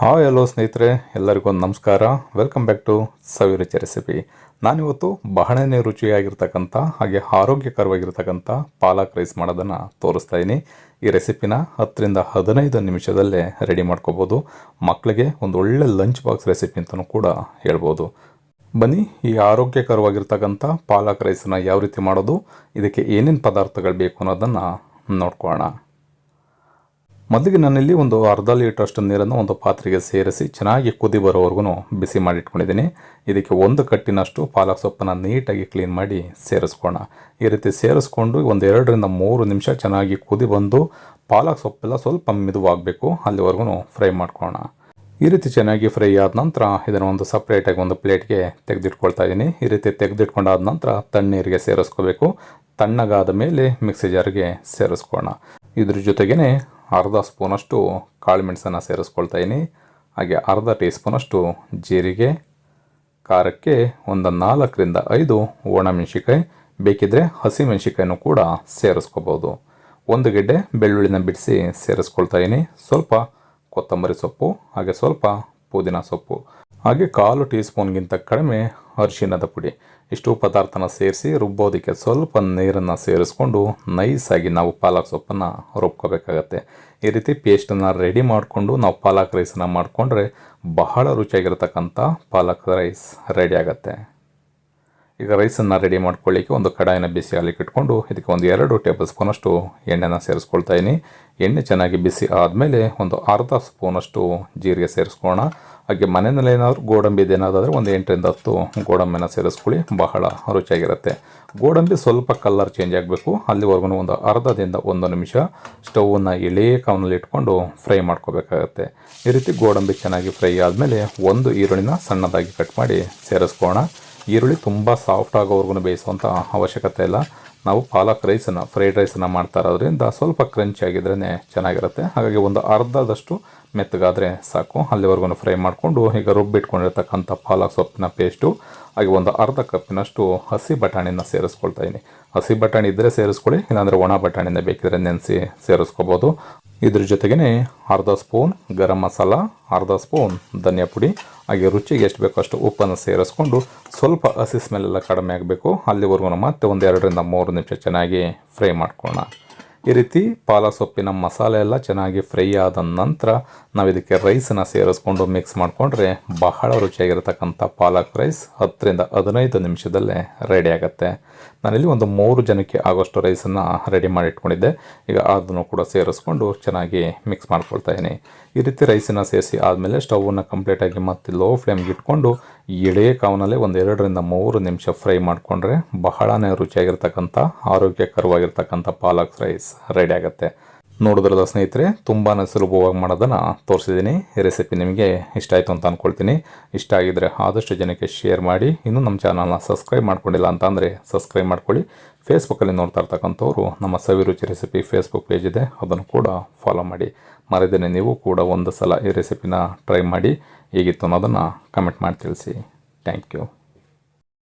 Hi hello ಸ್ನೇಹಿತರೆ. ಎಲ್ಲರಿಗೂ ಒಂದು ನಮಸ್ಕಾರ welcome back to Saviruchi recipe ನಾನಿವತ್ತು ಬಹಳನೇ ರುಚಿಯಾಗಿರ್ತಕ್ಕಂಥ ಹಾಗೆ ಆರೋಗ್ಯಕರವಾಗಿರ್ತಕ್ಕಂಥ ಪಾಲಕ್ ರೈಸ್ ಮಾಡೋದನ್ನು ತೋರಿಸ್ತಾ ಇದ್ದೀನಿ ಈ ರೆಸಿಪಿನ ಹತ್ತರಿಂದ ಹದಿನೈದು ನಿಮಿಷದಲ್ಲೇ ರೆಡಿ ಮಾಡ್ಕೋಬೋದು. ಮಕ್ಕಳಿಗೆ ಒಂದು ಒಳ್ಳೆ ಲಂಚ್ ಬಾಕ್ಸ್ ರೆಸಿಪಿ ಅಂತಲೂ ಕೂಡ ಹೇಳ್ಬೋದು. ಬನ್ನಿ, ಈ ಆರೋಗ್ಯಕರವಾಗಿರ್ತಕ್ಕಂಥ ಪಾಲಕ್ ರೈಸನ್ನು ಯಾವ ರೀತಿ ಮಾಡೋದು, ಇದಕ್ಕೆ ಏನೇನು ಪದಾರ್ಥಗಳು ಬೇಕು ಅನ್ನೋದನ್ನು ನೋಡ್ಕೊಳ್ಳೋಣ ಮೊದಲಿಗೆ ನಾನಿಲ್ಲಿ ಒಂದು ಅರ್ಧ ಲೀಟ್ರಷ್ಟು ನೀರನ್ನು ಒಂದು ಪಾತ್ರೆಗೆ ಸೇರಿಸಿ ಚೆನ್ನಾಗಿ ಕುದಿ ಬರೋವರೆಗೂ ಬಿಸಿ ಮಾಡಿಟ್ಕೊಂಡಿದ್ದೀನಿ. ಇದಕ್ಕೆ ಒಂದು ಕಟ್ಟಿನಷ್ಟು ಪಾಲಕ್ ಸೊಪ್ಪನ್ನು ನೀಟಾಗಿ ಕ್ಲೀನ್ ಮಾಡಿ ಸೇರಿಸ್ಕೋಣ ಈ ರೀತಿ ಸೇರಿಸ್ಕೊಂಡು ಒಂದು ಎರಡರಿಂದ ಮೂರು ನಿಮಿಷ ಚೆನ್ನಾಗಿ ಕುದಿ ಬಂದು ಪಾಲಕ್ ಸೊಪ್ಪೆಲ್ಲ ಸ್ವಲ್ಪ ಮಿದುವಾಗಬೇಕು. ಅಲ್ಲಿವರೆಗೂ ಫ್ರೈ ಮಾಡ್ಕೋಣ ಈ ರೀತಿ ಚೆನ್ನಾಗಿ ಫ್ರೈ ಆದ ನಂತರ ಇದನ್ನು ಒಂದು ಸಪ್ರೇಟಾಗಿ ಒಂದು ಪ್ಲೇಟ್ಗೆ ತೆಗೆದಿಟ್ಕೊಳ್ತಾ ಇದ್ದೀನಿ. ಈ ರೀತಿ ತೆಗೆದಿಟ್ಕೊಂಡಾದ ನಂತರ ತಣ್ಣೀರಿಗೆ ಸೇರಿಸ್ಕೋಬೇಕು. ತಣ್ಣಗಾದ ಮೇಲೆ ಮಿಕ್ಸಿ ಜಾರ್ಗೆ ಸೇರಿಸ್ಕೋಣ ಇದ್ರ ಜೊತೆಗೇ ಅರ್ಧ ಸ್ಪೂನಷ್ಟು ಕಾಳು ಮೆಣಸನ್ನು ಸೇರಿಸ್ಕೊಳ್ತಾ ಇದ್ದೀನಿ ಹಾಗೆ ಅರ್ಧ ಟೀ ಸ್ಪೂನಷ್ಟು ಜೀರಿಗೆ, ಖಾರಕ್ಕೆ ಒಂದು ನಾಲ್ಕರಿಂದ ಐದು ಒಣಮೆಣಸಿಕಾಯಿ ಬೇಕಿದ್ದರೆ ಹಸಿಮೆಣಸಿಕಾಯಿನೂ ಕೂಡ ಸೇರಿಸ್ಕೋಬೋದು. ಒಂದು ಗೆಡ್ಡೆ ಬೆಳ್ಳುಳ್ಳಿನ ಬಿಡಿಸಿ ಸೇರಿಸ್ಕೊಳ್ತಾ ಇದ್ದೀನಿ ಸ್ವಲ್ಪ ಕೊತ್ತಂಬರಿ ಸೊಪ್ಪು, ಹಾಗೆ ಸ್ವಲ್ಪ ಪುದೀನ ಸೊಪ್ಪು, ಹಾಗೆ ಕಾಲು ಟೀ ಸ್ಪೂನ್ಗಿಂತ ಕಡಿಮೆ ಅರಿಶಿನದ ಪುಡಿ. ಇಷ್ಟು ಪದಾರ್ಥನ ಸೇರಿಸಿ ರುಬ್ಬೋದಕ್ಕೆ ಸ್ವಲ್ಪ ನೀರನ್ನು ಸೇರಿಸ್ಕೊಂಡು ನೈಸಾಗಿ ನಾವು ಪಾಲಕ್ ಸೊಪ್ಪನ್ನು ರುಬ್ಕೋಬೇಕಾಗತ್ತೆ. ಈ ರೀತಿ ಪೇಸ್ಟನ್ನು ರೆಡಿ ಮಾಡಿಕೊಂಡು ನಾವು ಪಾಲಕ್ ರೈಸನ್ನು ಮಾಡಿಕೊಂಡ್ರೆ ಬಹಳ ರುಚಿಯಾಗಿರ್ತಕ್ಕಂಥ ಪಾಲಕ್ ರೈಸ್ ರೆಡಿ ಆಗುತ್ತೆ. ಈಗ ರೈಸನ್ನು ರೆಡಿ ಮಾಡ್ಕೊಳ್ಳಿಕ್ಕೆ ಒಂದು ಕಡಾಯಿನ ಬಿಸಿ ಹಾಲಿಗೆ ಇಟ್ಕೊಂಡು ಇದಕ್ಕೆ ಒಂದು ಎರಡು ಟೇಬಲ್ ಸ್ಪೂನಷ್ಟು ಎಣ್ಣೆನ ಸೇರಿಸ್ಕೊಳ್ತಾ ಇದ್ದೀನಿ ಎಣ್ಣೆ ಚೆನ್ನಾಗಿ ಬಿಸಿ ಆದಮೇಲೆ ಒಂದು ಅರ್ಧ ಸ್ಪೂನಷ್ಟು ಜೀರಿಗೆ ಸೇರಿಸ್ಕೊಳ್ಳೋಣ. ಹಾಗೆ ಮನೆಯಲ್ಲಿ ಏನಾದರೂ ಗೋಡಂಬಿ ಇದೇನಾದರೂ ಒಂದು ಎಂಟರಿಂದ ಹತ್ತು ಗೋಡಂಬಿನ ಸೇರಿಸ್ಕೊಳ್ಳಿ, ಬಹಳ ರುಚಿಯಾಗಿರುತ್ತೆ. ಗೋಡಂಬಿ ಸ್ವಲ್ಪ ಕಲರ್ ಚೇಂಜ್ ಆಗಬೇಕು. ಅಲ್ಲಿವರೆಗೂ ಒಂದು ಅರ್ಧದಿಂದ ಒಂದು ನಿಮಿಷ ಸ್ಟವನ್ನು ಎಳೆ ಕಾವನಲ್ಲಿ ಇಟ್ಕೊಂಡು ಫ್ರೈ ಮಾಡ್ಕೋಬೇಕಾಗತ್ತೆ. ಈ ರೀತಿ ಗೋಡಂಬಿ ಚೆನ್ನಾಗಿ ಫ್ರೈ ಆದಮೇಲೆ ಒಂದು ಈರುಳ್ಳಿನ ಸಣ್ಣದಾಗಿ ಕಟ್ ಮಾಡಿ ಸೇರಿಸ್ಕೊಳ್ಳೋಣ. ಈರುಳ್ಳಿ ತುಂಬ ಸಾಫ್ಟ್ ಆಗೋವರೆಗೂ ಬೇಯಿಸುವಂಥ ಅವಶ್ಯಕತೆ ಇಲ್ಲ. ನಾವು ಪಾಲಕ್ ರೈಸನ್ನು ಫ್ರೈಡ್ ರೈಸನ್ನು ಮಾಡ್ತಾ ಇರೋದ್ರಿಂದ ಸ್ವಲ್ಪ ಕ್ರಂಚಿ ಆಗಿದ್ರೇ ಚೆನ್ನಾಗಿರುತ್ತೆ. ಹಾಗಾಗಿ ಒಂದು ಅರ್ಧದಷ್ಟು ಮೆತ್ತಗಾದರೆ ಸಾಕು. ಅಲ್ಲಿವರೆಗೂ ಫ್ರೈ ಮಾಡಿಕೊಂಡು ಈಗ ರುಬ್ಬಿಟ್ಕೊಂಡಿರ್ತಕ್ಕಂಥ ಪಾಲಕ್ ಸೊಪ್ಪಿನ ಪೇಸ್ಟು ಹಾಗೆ ಒಂದು ಅರ್ಧ ಕಪ್ಪಿನಷ್ಟು ಹಸಿ ಬಟಾಣಿನ ಸೇರಿಸ್ಕೊಳ್ತಾ ಇದ್ದೀನಿ ಹಸಿ ಬಟಾಣಿ ಇದ್ದರೆ ಸೇರಿಸ್ಕೊಳ್ಳಿ, ಇಲ್ಲಾಂದರೆ ಒಣ ಬಟಾಣಿನ ಬೇಕಿದ್ರೆ ನೆನೆಸಿ ಸೇರಿಸ್ಕೋಬೋದು. ಇದ್ರ ಜೊತೆಗೇ ಅರ್ಧ ಸ್ಪೂನ್ ಗರಂ ಮಸಾಲ, ಅರ್ಧ ಸ್ಪೂನ್ ಧನಿಯಾ ಪುಡಿ, ಹಾಗೆ ರುಚಿಗೆ ಎಷ್ಟು ಬೇಕೋ ಅಷ್ಟು ಉಪ್ಪನ್ನು ಸೇರಿಸ್ಕೊಂಡು ಸ್ವಲ್ಪ ಹಸಿ ಸ್ಮೆಲ್ಲೆಲ್ಲ ಕಡಿಮೆ ಆಗಬೇಕು. ಅಲ್ಲಿವರೆಗೂ ಮತ್ತೆ ಒಂದು ಎರಡರಿಂದ ಮೂರು ನಿಮಿಷ ಚೆನ್ನಾಗಿ ಫ್ರೈ ಮಾಡ್ಕೊಳ್ಳೋಣ. ಈ ರೀತಿ ಪಾಲಕ್ ಸೊಪ್ಪಿನ ಮಸಾಲೆ ಎಲ್ಲ ಚೆನ್ನಾಗಿ ಫ್ರೈ ಆದ ನಂತರ ನಾವು ಇದಕ್ಕೆ ರೈಸನ್ನು ಸೇರಿಸ್ಕೊಂಡು ಮಿಕ್ಸ್ ಮಾಡಿಕೊಂಡ್ರೆ ಬಹಳ ರುಚಿಯಾಗಿರತಕ್ಕಂಥ ಪಾಲಕ್ ರೈಸ್ ಹತ್ತರಿಂದ ಹದಿನೈದು ನಿಮಿಷದಲ್ಲೇ ರೆಡಿ ಆಗುತ್ತೆ. ನಾನಿಲ್ಲಿ ಒಂದು ಮೂರು ಜನಕ್ಕೆ ಆಗೋಷ್ಟು ರೈಸನ್ನು ರೆಡಿ ಮಾಡಿ ಇಟ್ಕೊಂಡಿದ್ದೆ. ಈಗ ಅದನ್ನು ಕೂಡ ಸೇರಿಸ್ಕೊಂಡು ಚೆನ್ನಾಗಿ ಮಿಕ್ಸ್ ಮಾಡ್ಕೊಳ್ತಾ ಈ ರೀತಿ ರೈಸನ್ನು ಸೇರಿಸಿ ಆದಮೇಲೆ ಸ್ಟವನ್ನು ಕಂಪ್ಲೀಟಾಗಿ ಮತ್ತೆ ಲೋ ಫ್ಲೇಮ್ಗೆ ಇಟ್ಕೊಂಡು ಎಳೆ ಕಾವನಲ್ಲೇ ಒಂದು ಎರಡರಿಂದ ಮೂರು ನಿಮಿಷ ಫ್ರೈ ಮಾಡಿಕೊಂಡ್ರೆ ಬಹಳನೇ ರುಚಿಯಾಗಿರ್ತಕ್ಕಂಥ, ಆರೋಗ್ಯಕರವಾಗಿರ್ತಕ್ಕಂಥ ಪಾಲಕ್ ರೈಸ್ ರೆಡಿ ಆಗುತ್ತೆ. ನೋಡಿದ್ರಲ್ಲ ಸ್ನೇಹಿತರೆ ತುಂಬಾ ಸುಲಭವಾಗಿ ಮಾಡೋದನ್ನು ತೋರಿಸಿದ್ದೀನಿ. ರೆಸಿಪಿ ನಿಮಗೆ ಇಷ್ಟ ಆಯಿತು ಅಂತ ಅಂದ್ಕೊಳ್ತೀನಿ ಇಷ್ಟ ಆಗಿದ್ದರೆ ಆದಷ್ಟು ಜನಕ್ಕೆ ಶೇರ್ ಮಾಡಿ. ಇನ್ನೂ ನಮ್ಮ ಚಾನಲ್ನ ಸಬ್ಸ್ಕ್ರೈಬ್ ಮಾಡ್ಕೊಂಡಿಲ್ಲ ಅಂತ ಅಂದರೆ ಸಬ್ಸ್ಕ್ರೈಬ್ ಮಾಡ್ಕೊಳ್ಳಿ. ಫೇಸ್ಬುಕ್ಕಲ್ಲಿ ನೋಡ್ತಾ ಇರ್ತಕ್ಕಂಥವ್ರು, ನಮ್ಮ ಸವಿರುಚಿ ರೆಸಿಪಿ ಫೇಸ್ಬುಕ್ ಪೇಜ್ ಇದೆ. ಅದನ್ನು ಕೂಡ ಫಾಲೋ ಮಾಡಿ. ಮರಿದೇನೆ ನೀವು ಕೂಡ ಒಂದು ಸಲ ಈ ರೆಸಿಪಿನ ಟ್ರೈ ಮಾಡಿ. ಹೇಗಿತ್ತು ಅನ್ನೋದನ್ನು ಕಮೆಂಟ್ ಮಾಡಿ ತಿಳಿಸಿ. Thank you